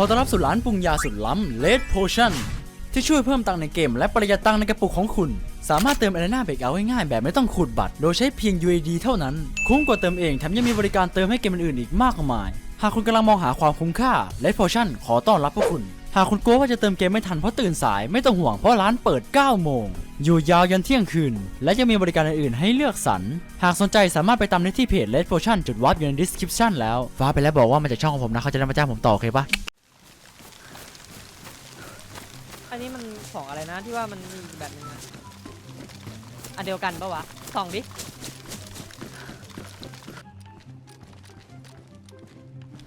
อต้อนรับสู่ร้านปรุงยาสุดล้ำ Red Potion ที่ช่วยเพิ่มตังในเกมและประหยัดตังในกระปุกของคุณ สามารถเติม Arena Breakout ง่ายๆแบบไม่ต้องขูดบัตร โดยใช้เพียง UAD เท่านั้น คุ้มกว่าเติมเองแถมยังมีบริการเติมให้เกมอื่นๆอีกมากมาย หากคุณกำลังมองหาความคุ้มค่า Red Potion ขอต้อนรับพวกคุณ หากคุณกลัวว่าจะเติมเกมไม่ทันเพราะตื่นสายไม่ต้องห่วงเพราะร้านเปิด 9 โมง อยู่ยาวยันเที่ยงคืน และยังมีบริการอื่นๆให้เลือกสรร หากสนใจสามารถไปตามได้ที่เพจ Red Potion จุดวับอยู่ใน description แล้ว ฟ้าไปแล้วบอกว่ามาจากช่องของผมนะเขาจะได้มาจ้างผมต่อโอเคปะ อั นนี้มันของอะไรนะที่ว่ามันมีอีกแบบหนึงอะอันเดียวกันปะวะส่องดิ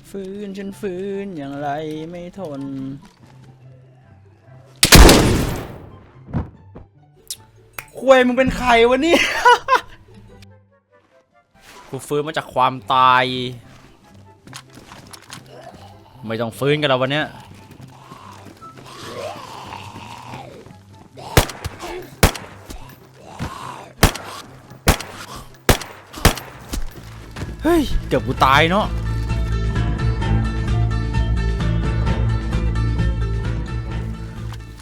ฟื้นฉันฟื้นอย่างไรไม่ทน ควยมึงเป็นใครวะเนี่ย กูฟื้นมาจากความตาย ไม่ต้องฟื้นกันแล้ววันเนี้ย เฮ้ย เกือบกูตายเนาะ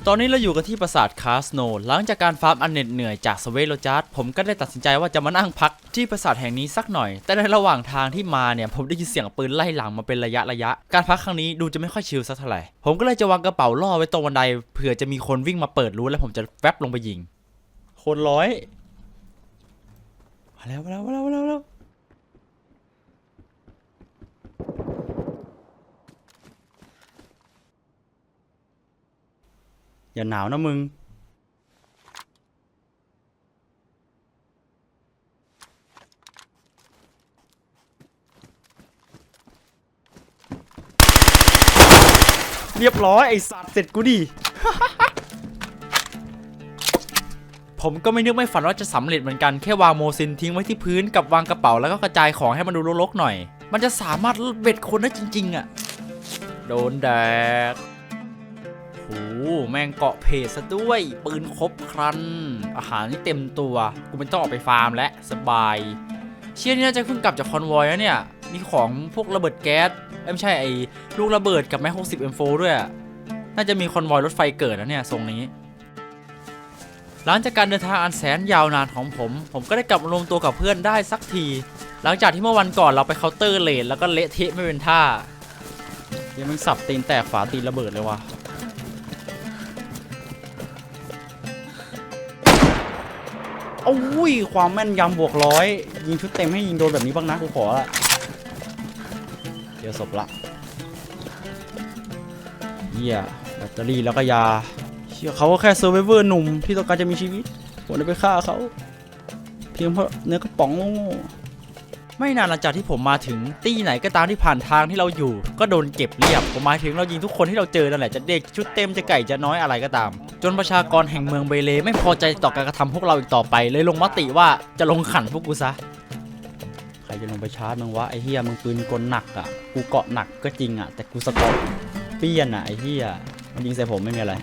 ตอนนี้เราอยู่กันที่ปราสาทคาสโน หลังจากการฟาร์มอันเหน็ดเหนื่อยจากสเวโรจัสผมก็ได้ตัดสินใจว่าจะมานั่งพักที่ปราสาทแห่งนี้สักหน่อย แต่ในระหว่างทางที่มาเนี่ย ผมได้ยินเสียงปืนไล่หลังมาเป็นระยะระยะ การพักครั้งนี้ดูจะไม่ค่อยชิลสักเท่าไหร่ ผมก็เลยจะวางกระเป๋าล่อไว้ตรงบันไดเผื่อจะมีคนวิ่งมาเปิดรู้แล้วผมจะแวบลงไปยิง คนร้อย มาแล้วมาแล้วมาแล้วมาแล้วมาแล้ว อย่าหนาวนะมึง เรียบร้อย ไอสัตว์เสร็จกูดิ ผมก็ไม่นึกไม่ฝันว่าจะสำเร็จเหมือนกันแค่วางโมซินทิ้งไว้ที่พื้นกับวางกระเป๋าแล้วก็กระจายของให้มันดูรกๆหน่อย มันจะสามารถเบ็ดคนได้จริง ๆ อะ โดนแดก แม่งเกาะเพจซะด้วย ปืนครบครัน อาหารนี่เต็มตัว กูไม่ต้องออกไปฟาร์มและสบาย เชี่ยนี่น่าจะเพิ่งกลับจากคอนวอยแล้วเนี่ย มีของพวกระเบิดแก๊สไม่ใช่ไอ้ลูกระเบิดกับแม็ก60 M4 ด้วย น่าจะมีคอนวอยรถไฟเกิดแล้วเนี่ยทรงนี้ หลังจากการเดินทางอันแสนยาวนานของผม ผมก็ได้กลับรวมตัวกับเพื่อนได้สักที หลังจากที่เมื่อวันก่อนเราไปเคาน์เตอร์เลนแล้วก็เละเทะไม่เป็นท่ายังมันสับตีนแตกฝาตีนระเบิดเลยว่ะ โอ้ยความแม่นยำบวกร้อยยิงชุดเต็มให้ยิงโดนแบบนี้บ้างนะกูขอละเดี๋ยวศพละเยี่ยแบตเตอรี่แล้วก็ยาเชื่อเขาก็แค่เซอร์ไวเวอร์หนุ่มที่ต้องการจะมีชีวิตผมจะไปฆ่าเขา เพียงเพราะเนื้อกระป๋องโง่ ไม่นานหลังจากที่ผมมาถึงตี้ไหนก็ตามที่ผ่านทางที่เราอยู่ ก็โดนเก็บเรียบผมหมายถึงเรายิงทุกคนที่เราเจอนั่นแหละจะเด็กชุดเต็มจะไก่จะน้อยอะไรก็ตาม จนประชากรแห่งเมืองเบเลไม่พอใจต่อการกระทำพวกเราอีกต่อไป เลยลงมติว่าจะลงขันพวกกูซะใครจะลงไปชาร์จมึงวะไอ้เฮียมึงปืนกลหนักอะกูเกาะหนักก็จริงอะแต่กูสกอตเปี้ยนอะไอ้เฮียมันยิงใส่ผมไม่มีอะไร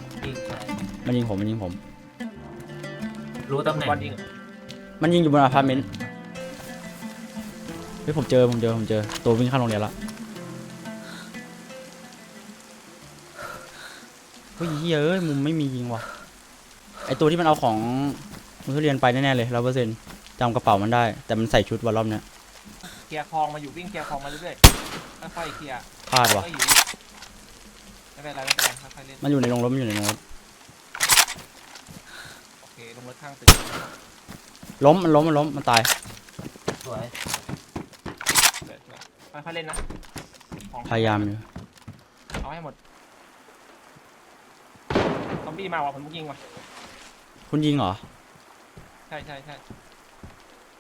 มันยิงผมมันยิงผม รู้ตำแหน่งวันยิงมันยิงอยู่บนอพาร์ตเมนต์เฮ้ยผมเจอผมเจอผมเจอตัววิ่งข้ามโรงเรียนละเฮ้ยเหี้ยเอ้ยมุมไม่มียิงว่ะไอตัวที่มันเอาของมุทุเรียนไปแน่ๆเลยร้อยเปอร์เซ็นต์จำกระเป๋ามันได้ แต่มันใส่ชุดวันรอบเนี้ยเคลียร์คลองมาอยู่วิ่งเคลียร์คลองมาเรื่อยๆค่อยๆเคลียร์พลาดว่ะค่อยๆอยู่ไม่เป็นไรไม่เป็นไรค่อยๆเล่นมันอยู่ในโรงรถมันอยู่ในโรงรถโอเคลงรถข้างตึกล้มมันล้มมันล้มมันตายสวยเดี๋ยวๆ ค่อยๆเล่นนะของพยายามอยู่เอาให้หมด ซอมบี้มาว่ะผมยิงว่ะ คุณยิงเหรอ ใช่ใช่ใช่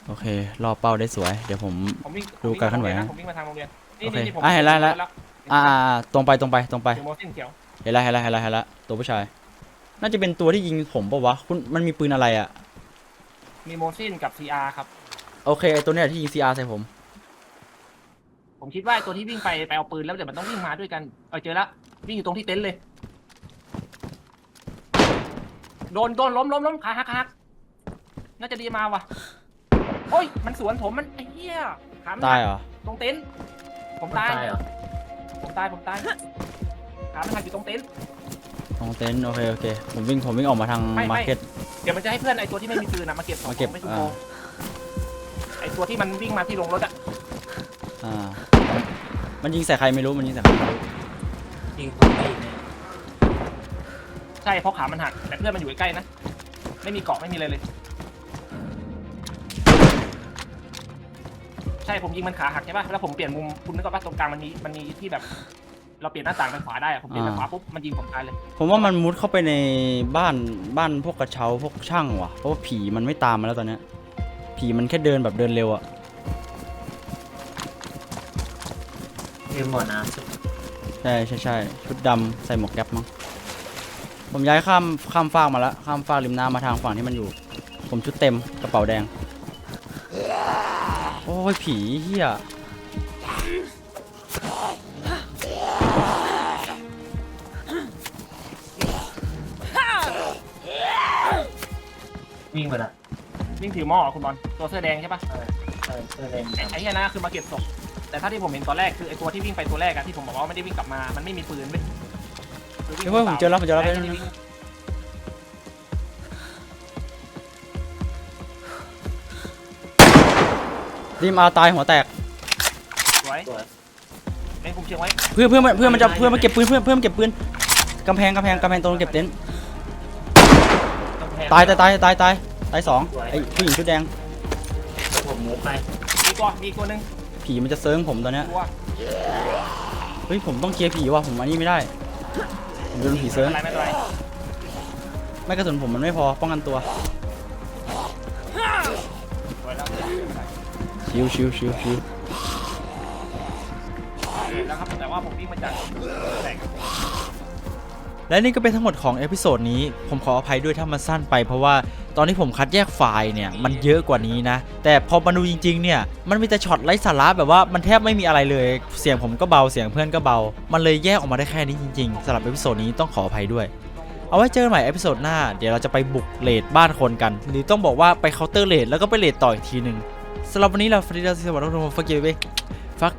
โอเค รอเป้าได้สวย เดี๋ยวผม ผมวิ่งดูการเคลื่อนไหวนะผมวิ่งมาทางโรงเรียนนี่โอเคนี่นี่ผมอะเห็นแล้วเห็นแล้ว อ่าๆตรงไปตรงไปตรงไปเขียวโมเส้นเขียวเห็นแล้วเห็นแล้วเห็นแล้วเห็นแล้วตัวผู้ชาย น่าจะเป็นตัวที่ยิงผมปะวะ คุณ มันมีปืนอะไรอะ มีโมซินกับ CR ครับ โอเคไอ้ตัวเนี้ยที่ยิง CR ใส่ผม ผมคิดว่าไอ้ตัวที่วิ่งไปไปเอาปืนแล้วเดี๋ยวมันต้องวิ่งมาด้วยกันเออเจอละวิ่งอยู่ตรงที่เต็นท์เลย โดนโดนล้มล้มล้มขาหักขาหักน่าจะดีมาว่ะโอ้ยมันสวนผมมันไอ้เหี้ยขามันตายหักเหรอ ตรงเต็นท์ผมมันตายตายเหรอผมตายผมตายขามันหักอยู่ตรงเต็นท์ ตรงเต็นท์โอเคโอเค ผมวิ่งผมวิ่งออกมาทางไม่ไม่ มาร์เก็ต เดี๋ยวมันจะให้เพื่อนไอตัวที่ไม่มีปืนอะมาเก็บของมาเก็บไม่ถูกอ่า โกงไอตัวที่มันวิ่งมาที่โรงรถอะ อ่า มันยิงใส่ใครไม่รู้ มันยิงใส่ใครไม่รู้ ยิงคนไม่เนี่ยใช่เพราะขามันหักแต่เพื่อนมันอยู่ใกล้ๆนะ ไม่มีเกาะไม่มีอะไรเลย ใช่ผมยิงมันขาหักใช่ป่ะแล้วผมเปลี่ยนมุมคุณนึกออกป่ะตรงกลางมันมีมันมีที่แบบ เราเปลี่ยนหน้าต่างไปขวาได้อะผมเปลี่ยนไปขวาปุ๊บมันยิงผมตายเลย ผมว่ามันมุดเข้าไปในบ้านบ้านพวกกระเช้าพวกช่างว่ะ เพราะว่าผีมันไม่ตามมาแล้วตอนเนี้ยผีมันแค่เดินแบบเดินเร็วอะ ยืมหมดน้ำสุดใช่ใช่ใช่ชุดดำใส่หมวกแก๊ปมั้งผมย้ายข้ามข้ามฟากมาแล้วข้ามฟากริมน้ำมาทางฝั่งที่มันอยู่ ผมชุดเต็มกระเป๋าแดง โอ้ยผีเฮียวิ่งไปละวิ่งถือหม้อคุณบอลตัวเสื้อแดงใช่ป่ะเออเออเสื้อแดงไอ้ไอ้เหี้ยนะคือมาเก็บศพ แต่ถ้าที่ผมเห็นตอนแรกคือไอ้ตัวที่วิ่งไปตัวแรกอะที่ผมบอกว่าไม่ได้วิ่งกลับมา มันไม่มีปืนเว้ยคือวิ่งเฮ้ยผมเจอแล้วผมเจอแล้วไที่วิ่งริมอาตายหัวแตก สวยสวย เล่นคุมเชิงไว้ เพื่อนเพื่อนมันเพื่อนมันจะเพื่อนมาเก็บปืนเพื่อนเพื่อนมันเก็บปืนกำแพงกำแพงกำแพงตรงเก็บเต็นท์กำแพงตายตายตายตายตายตายสองไอ้ผู้หญิงชุดแดงผมมูฟไป มีตัวมีตัวหนึง ผีมันจะเซิร์งผมตอนเนี้ยเฮ้ยผมต้องเคลียร์ผีว่ะผมมานี่ไม่ได้ ผมโดนผีเซิร์งอะไรไม่เป็นไรไม่กระสุนผมมันไม่พอป้องกันตัวชิวชิวชิวชิวแล้วครับแต่ว่าผมวิ่งมาจากแสง และนี่ก็เป็นทั้งหมดของเอพิโซดนี้ ผมขออภัยด้วยถ้ามันสั้นไปเพราะว่าตอนที่ผมคัดแยกไฟล์เนี่ยมันเยอะกว่านี้นะ แต่พอมาดูจริงๆเนี่ยมันมีแต่ช็อตไร้สาระแบบว่ามันแทบไม่มีอะไรเลย เสียงผมก็เบาเสียงเพื่อนก็เบา มันเลยแยกออกมาได้แค่นี้จริงๆสำหรับเอพิโซดนี้ต้องขออภัยด้วยเอาไว้เจอกันใหม่เอพิโซดหน้าเดี๋ยวเราจะไปบุกเลดบ้านคนกัน หรือต้องบอกว่าไปเคาน์เตอร์เลดแล้วก็ไปเลดต่ออีกทีหนึ่งสำหรับวันนี้เราฟรีดาซิสวัสดีทุกคนฟักเยอะไปฟัก